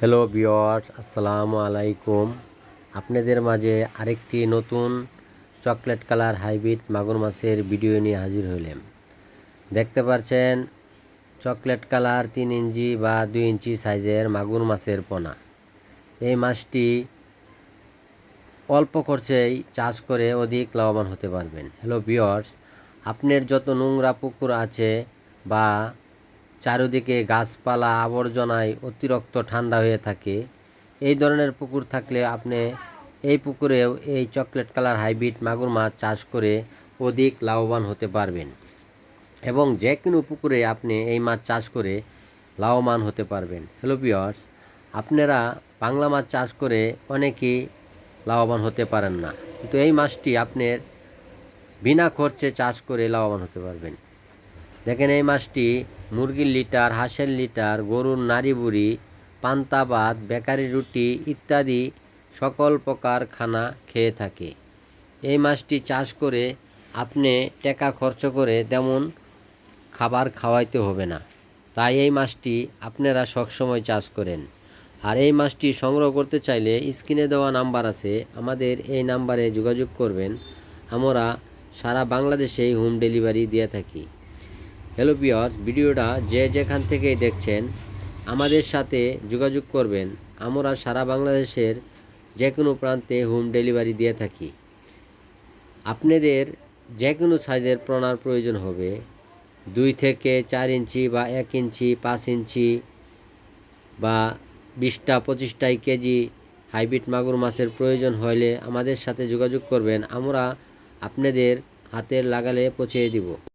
Hello বিয়ার্স আসসালামু আলাইকুম। আপনাদের মাঝে আরেকটি নতুন চকলেট কালার হাইব্রিড মাগুর মাছের ভিডিও নিয়ে হাজির হইলাম। দেখতে পাচ্ছেন চকলেট কালার তিন ইঞ্চি বা দুই ইঞ্চি সাইজের মাগুর মাছের পোনা। এই মাছটি অল্প খরচেই চাষ করে অধিক লাভবান হতে পারবেন। হ্যালো বিয়ার্স আপনার যত নোংরা পুকুর আছে বা চারিদিকে গাছপালা, আবর্জনায় অতিরিক্ত ঠান্ডা হয়ে থাকে। এই ধরনের পুকুর থাকলে আপনি এই পুকুরেও এই চকলেট কালার হাইব্রিড মাগুর মাছ চাষ করে অধিক লাভবান হতে পারবেন এবং যে কোনো পুকুরে আপনি এই মাছ চাষ করে লাভবান হতে পারবেন। হ্যালো পিয়ার্স আপনারা বাংলা মাছ চাষ করে অনেকেই লাভবান হতে পারেন না। কিন্তু এই মাছটি আপনার বিনা খরচে চাষ করে লাভবান হতে পারবেন। দেখেন এই মাছটি মুরগির লিটার, হাঁসের লিটার, গরুর নাড়ি বুড়ি, পান্তা ভাত, বেকারি রুটি ইত্যাদি সকল প্রকার খানা খেয়ে থাকে। এই মাছটি চাষ করে আপনি টাকা খরচ করে তেমন খাবার খাওয়াইতে হবে না। তাই এই মাছটি আপনারা সবসময় চাষ করেন। আর এই মাছটি সংগ্রহ করতে চাইলে স্ক্রিনে দেওয়া নাম্বার আছে, আমাদের এই নাম্বারে যোগাযোগ করবেন। আমরা সারা বাংলাদেশেই হোম ডেলিভারি দিয়ে থাকি। হ্যালো পিয়ার্স ভিডিওটা যে যেখান থেকেই দেখছেন, আমাদের সাথে যোগাযোগ করবেন। আমরা সারা বাংলাদেশের যে কোনো প্রান্তে হোম ডেলিভারি দিয়ে থাকি। আপনাদের যে কোনো সাইজের প্রণার প্রয়োজন হবে। দুই থেকে চার ইঞ্চি বা এক ইঞ্চি, পাঁচ ইঞ্চি বা বিশটা, পঁচিশটাই কেজি হাইব্রিড মাগুর মাছের প্রয়োজন হলে আমাদের সাথে যোগাযোগ করবেন। আমরা আপনাদের হাতের লাগালে পৌঁছে দিব।